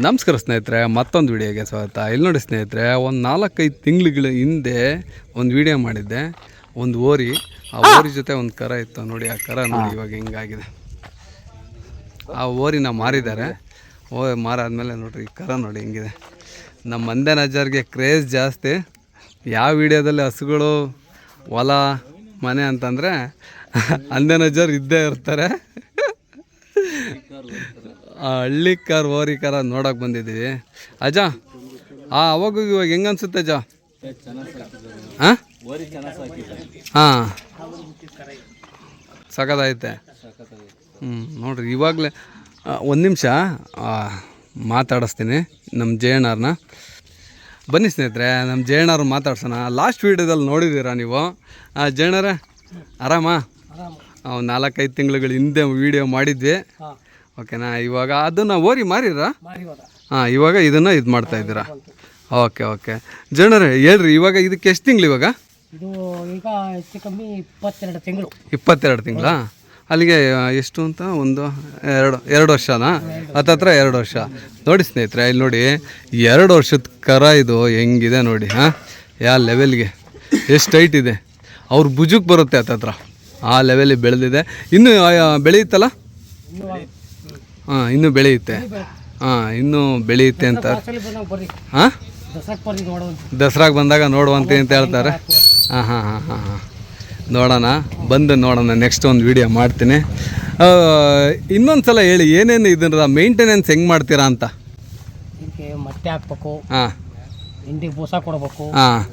ನಮಸ್ಕಾರ ಸ್ನೇಹಿತರೆ ಮತ್ತೊಂದು ವಿಡಿಯೋಗೆ ಸ್ವಾಗತ. ಇಲ್ಲಿ ನೋಡಿ ಸ್ನೇಹಿತರೆ ಒಂದು ನಾಲ್ಕೈದು ತಿಂಗಳುಗಳ ಹಿಂದೆ ಒಂದು ವಿಡಿಯೋ ಮಾಡಿದ್ದೆ. ಒಂದು ಓರಿ. ಆ ಓರಿ ಜೊತೆ ಒಂದು ಕರ ಇತ್ತು ನೋಡಿ ಆ ಕರ ನೋಡಿ ಇವಾಗ ಹಿಂಗಾಗಿದೆ. ಆ ಓರಿನ ಮಾರಿದ್ದಾರೆ. ಓ ಮಾರಾದ್ಮೇಲೆ ನೋಡಿರಿ ಈ ಕರ ನೋಡಿ ಹಿಂಗಿದೆ. ನಮ್ಮ ಮಂದೆ ನಜರ್ಗೆ ಕ್ರೇಜ್ ಜಾಸ್ತಿ. ಯಾವ ವಿಡಿಯೋದಲ್ಲಿ ಹಸುಗಳು ಹೊಲ ಮನೆ ಅಂತಂದರೆ ಅಂದೆ ನಜರ್ ಇದ್ದೇ ಇರ್ತಾರೆ. ಹಳ್ಳಿ ಕಾರ್ ಓರಿ ಕಾರ ನೋಡೋಕೆ ಬಂದಿದ್ದೀವಿ. ಅಜ್ಜ ಆ ಅವಾಗ ಇವಾಗ ಹೆಂಗೆ ಅನ್ಸುತ್ತೆ ಅಜ್ಜ? ಹಾಂ ಹಾಂ. ಸಖತ್ತಾಯ್ತೆ ಹ್ಞೂ ನೋಡ್ರಿ ಇವಾಗಲೇ ಒಂದು ನಿಮಿಷ ಮಾತಾಡಿಸ್ತೀನಿ ನಮ್ಮ ಜಯಣ್ಣವ್ರನ್ನ ಬನ್ನಿ ಸ್ನೇಹಿತರೆ ನಮ್ಮ ಜಯಣ್ಣವ್ರು ಮಾತಾಡ್ಸೋಣ. ಲಾಸ್ಟ್ ವೀಡಿಯೋದಲ್ಲಿ ನೋಡಿದ್ದೀರಾ ನೀವು? ಜಯಣ್ಣರೇ ಆರಾಮಾ? ಒಂದು ನಾಲ್ಕೈದು ತಿಂಗಳುಗಳ ಹಿಂದೆ ವೀಡಿಯೋ ಮಾಡಿದ್ವಿ. ಓಕೆನಾ? ಇವಾಗ ಅದನ್ನು ಓರಿ ಮಾರಿರಾ? ಹಾಂ ಇವಾಗ ಇದನ್ನು ಇದು ಮಾಡ್ತಾ ಇದ್ದೀರಾ? Okay okay. ಜನರೇ ಹೇಳ್ರಿ ಇವಾಗ ಇದಕ್ಕೆ ಎಷ್ಟು ತಿಂಗಳು ಇವಾಗ? ಇದು ಈಗ ಹೆಚ್ಚು ಕಮ್ಮಿ ಇಪ್ಪತ್ತೆರಡು ತಿಂಗಳು. ಇಪ್ಪತ್ತೆರಡು ತಿಂಗಳ? ಅಲ್ಲಿಗೆ ಎಷ್ಟು ಅಂತ? ಒಂದು ಎರಡು ಎರಡು ವರ್ಷನಾ? ಹತ್ತತ್ರ ಎರಡು ವರ್ಷ. ನೋಡಿ ಸ್ನೇಹಿತರೆ ಇಲ್ಲಿ ನೋಡಿ ಎರಡು ವರ್ಷದ ಕರ ಇದು ಹೆಂಗಿದೆ ನೋಡಿ ಹಾಂ? ಯಾವ ಲೆವೆಲ್ಗೆ ಎಷ್ಟು ಹೈಟ್ ಇದೆ? ಅವ್ರ ಭುಜಕ್ಕೆ ಬರುತ್ತೆ ಹತ್ತತ್ರ ಆ ಲೆವೆಲಿಗೆ ಬೆಳೆದಿದೆ. ಇನ್ನೂ ಬೆಳೆಯುತ್ತಲ್ಲ? ಹಾಂ ಇನ್ನೂ ಬೆಳೆಯುತ್ತೆ. ಹಾಂ ಇನ್ನೂ ಬೆಳೆಯುತ್ತೆ ಅಂತ. ಹಾಂ? ದಸರಾಗೆ ಬಂದಾಗ ನೋಡುವಂತೆ ಅಂತ ಹೇಳ್ತಾರೆ. ಹಾಂ ಹಾಂ ಹಾಂ ಹಾಂ ಹಾಂ. ನೋಡೋಣ. ಬಂದು ನೋಡೋಣ. ನೆಕ್ಸ್ಟ್ ಒಂದು ವಿಡಿಯೋ ಮಾಡ್ತೀನಿ. ಇನ್ನೊಂದು ಸಲ ಹೇಳಿ ಏನೇನು ಇದನ್ನ ಮೇಂಟೆನೆನ್ಸ್ ಹೆಂಗೆ ಮಾಡ್ತೀರಾ ಅಂತ? ಮತ್ತೆ ಹಾಕ್ಬೇಕು. ಹಾಂ. ಹಿಂಡಿ ಬೂಸ ಕೊಡ್ಬೇಕು. ಹಾಂ.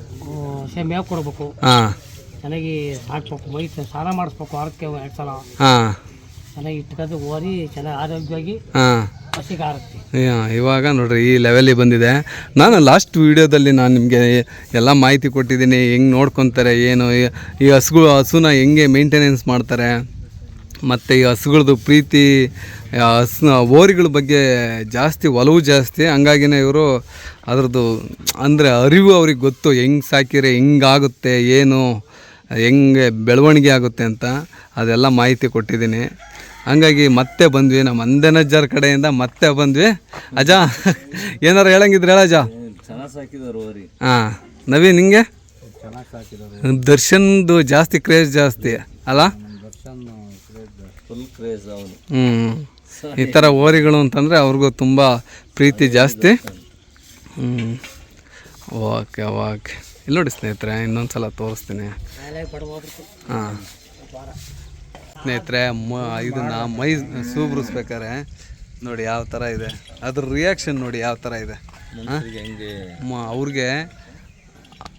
ಮೇವು ಕೊಡ್ಬೇಕು. ಹಾಂ. ಚೆನ್ನಾಗಿ ಹಾಕ್ಬೇಕು. ಮೈ ಸ್ನಾನ ಮಾಡಿಸ್ಬೇಕು ವಾರಕ್ಕೆ ಎರಡು ಸಲ. ಹಾಂ. ಚೆನ್ನಾಗಿ ಇಟ್ಕೊಂಡು ಓದಿ ಚೆನ್ನಾಗಿ ಆರೋಗ್ಯವಾಗಿ ಹಾಂ. ಹಸಿಗೆ ಆರುತ್ತೆ. ಇವಾಗ ನೋಡ್ರಿ ಈ ಲೆವೆಲಿಗೆ ಬಂದಿದೆ. ನಾನು ಲಾಸ್ಟ್ ವಿಡಿಯೋದಲ್ಲಿ ನಾನು ನಿಮಗೆ ಎಲ್ಲ ಮಾಹಿತಿ ಕೊಟ್ಟಿದ್ದೀನಿ ಹೆಂಗೆ ನೋಡ್ಕೊತಾರೆ ಏನು ಈ- ಹಸುಗಳು ಹಸುನ ಹೆಂಗೆ ಮೇಂಟೆನೆನ್ಸ್ ಮಾಡ್ತಾರೆ ಮತ್ತು ಈ ಹಸುಗಳದ್ದು ಪ್ರೀತಿ ಹಸು ಓರಿಗಳ ಬಗ್ಗೆ ಜಾಸ್ತಿ ಒಲವು ಜಾಸ್ತಿ ಹಂಗಾಗಿನೇ ಇವರು ಅದ್ರದ್ದು ಅಂದರೆ ಅರಿವು ಅವ್ರಿಗೆ ಗೊತ್ತು ಹೆಂಗೆ ಸಾಕಿರೆ ಹೆಂಗಾಗುತ್ತೆ ಏನು ಹೆಂಗೆ ಬೆಳವಣಿಗೆ ಆಗುತ್ತೆ ಅಂತ ಅದೆಲ್ಲ ಮಾಹಿತಿ ಕೊಟ್ಟಿದ್ದೀನಿ. ಹಂಗಾಗಿ ಮತ್ತೆ ಬಂದ್ವಿ. ನಮ್ಮ ಅಂದೆನಜ್ಜಾರ್ ಕಡೆಯಿಂದ ಮತ್ತೆ ಬಂದ್ವಿ. ಅಜ್ಜ ಏನಾರು ಹೇಳಂಗಿದ್ರೆ ಹೇಳ ಅವರಿ. ಹಾಂ ನವೀನ್ ನಿಂಗೆ? ದರ್ಶನ್ದು ಜಾಸ್ತಿ ಕ್ರೇಜ್ ಜಾಸ್ತಿ ಅಲ್ಲ? ದರ್ಶನ್ ಫುಲ್ ಕ್ರೇಜ್ ಅವನು. ಹ್ಞೂ ಈ ಥರ ಓರಿಗಳು ಅಂತಂದರೆ ಅವ್ರಿಗೂ ತುಂಬ ಪ್ರೀತಿ ಜಾಸ್ತಿ. ಹ್ಞೂ ಓಕೆ ಓಕೆ. ಇಲ್ಲಿ ನೋಡಿ ಸ್ನೇಹಿತರೆ ಇನ್ನೊಂದು ಸಲ ತೋರಿಸ್ತೀನಿ ಹಾಂ. ಸ್ನೇಹಿತರೆ, ಮ, ಇದನ್ನ ಮೈ ಸೂಬ್ರಿಸ್ಬೇಕಾರೆ ನೋಡಿ ಯಾವ ಥರ ಇದೆ. ಅದ್ರ ರಿಯಾಕ್ಷನ್ ನೋಡಿ ಯಾವ ಥರ ಇದೆ. ಅವ್ರಿಗೆ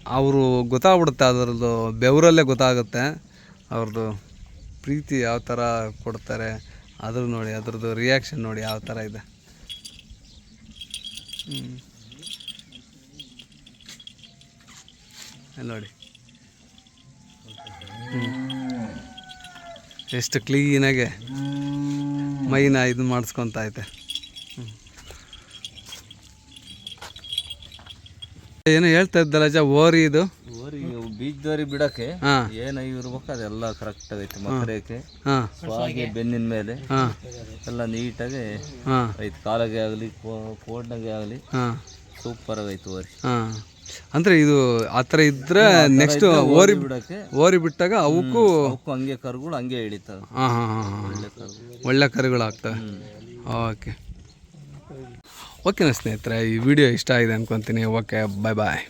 ಅವರು ಗೊತ್ತಾಗ್ಬಿಡುತ್ತೆ, ಅದರದ್ದು ಬೆವರಲ್ಲೇ ಗೊತ್ತಾಗುತ್ತೆ. ಅವ್ರದ್ದು ಪ್ರೀತಿ ಯಾವ ಥರ ಕೊಡ್ತಾರೆ, ಅದ್ರ ನೋಡಿ, ಅದ್ರದ್ದು ರಿಯಾಕ್ಷನ್ ನೋಡಿ ಯಾವ ಥರ ಇದೆ. ನೋಡಿ. ಹ್ಮ್. ಎಷ್ಟು ಕ್ಲೀನಾಗೆ ಮೈನ ಇದು ಮಾಡಿಸ್ಕೊತ ಐತೆ. ಏನೋ ಹೇಳ್ತಾ ಇದ್ದಲ್ಲ ಅಜ್ಜ ಓರಿ ಇದು? ಓರಿ ಬೀಜದವರಿ ಬಿಡಕ್ಕೆ ಏನ ಇರ್ಬೇಕು ಅದೆಲ್ಲ ಕರೆಕ್ಟ್ ಆಗೈತೆ ಮಕ್ಕಳಿಗೆ ಹಾಂ. ಸ್ವಾಗೆ ಬೆನ್ನಿನ ಮೇಲೆ ಹಾಂ. ಎಲ್ಲ ನೀಟಾಗಿ ಹಾಂ. ಐತೆ ಕಾಲಾಗೆ ಆಗಲಿ ಕೋಡ್ನಾಗೆ ಆಗಲಿ ಸೂಪರ್ ಆಗೈತೆ ಓರಿ. ಹಾಂ. ಅಂದರೆ ಇದು ಆ ಥರ ಇದ್ದರೆ ನೆಕ್ಸ್ಟ್ ಓರಿ ಬಿಡಕ್ಕೆ ಓರಿ ಬಿಟ್ಟಾಗ ಅವಕ್ಕೂ ಅವಕ್ಕೂ ಹಂಗೆ ಕರುಗಳು ಹಂಗೆ ಇಳಿತಾವೆ ಹಾಂ ಹಾಂ ಹಾಂ ಒಳ್ಳೆ ಕರುಗಳು. ಆಗ್ತವೆ ಓಕೆ ಓಕೆ ಓಕೆನಾ ಸ್ನೇಹಿತರೆ ಈ ವಿಡಿಯೋ ಇಷ್ಟ ಆಗಿದೆ ಅನ್ಕೊತೀನಿ. ಓಕೆ ಬಾಯ್ ಬಾಯ್